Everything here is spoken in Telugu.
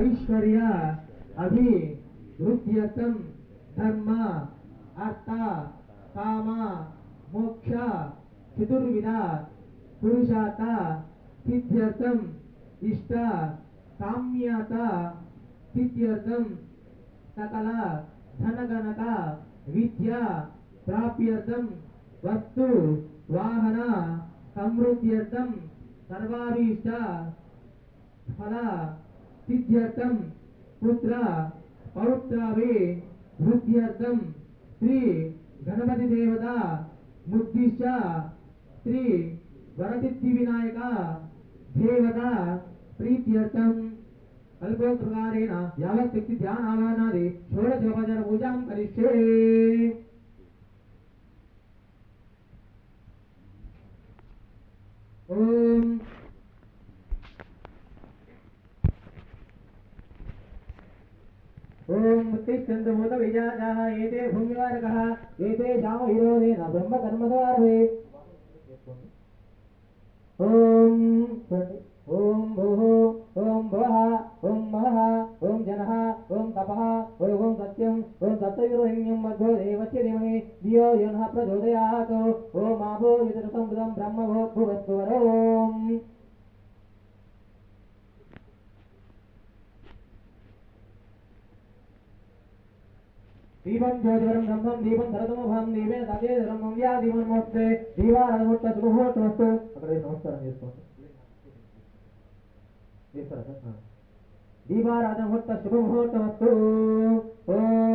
ఐశ్వర్య అభి అభివృద్ధ్యర్థం ధర్మ అర్థ కామ మోక్ష చతుర్విధ పురుషాత సిద్ధ్యర్థం ఇష్ట కామ్యాత సిద్ధ్యర్థం సకల ధనగణక విద్య ప్రాప్యర్థం వస్తు వాహన సమృద్ధ్యర్థం సర్వాభీష్ట ఫల सिद्ध्यर्थम पुत्र पौत्रावे वृद्ध्यर्थम श्री गणपति देवता मुद्दिश्च श्री वरदिद्धि विनायक देवता प्रीत्यर्थम। अल्पोत्प्रकारेण यावत् शक्ति ध्यान आवाहनादि षोडशोपचार पूजां करिष्ये। Oh ఓం ఉత్తిష్టంతమూత విజాజాః ఏతే భూమివారకः ఏతే శామ విరోధేన బ్రహ్మ కర్మద్వారమే ఓం ఓం భూః ఓం భువః ఓం మహః ఓం జనః ఓం తపః ఓం సత్యం ఓం సత్యవిరోహిణ్యం మధ్వో దేవస్య ధీమహి ధియో యో నః ప్రచోదయాత్ ఓం ఆభో ఓం దీపం జ్యోతివరం బ్రహ్మం దీపం సరతమభం దీపే సదే ధర్మం వ్యా దీపం మోస్తే దీవారముహూర్త శుభముహూర్తమస్తు అక్కడ నమస్కారం చేసుకోండి చేస్తారా సార్? ఆ. దీపారాధన ముహూర్త శుభముహూర్తమస్తు ఓం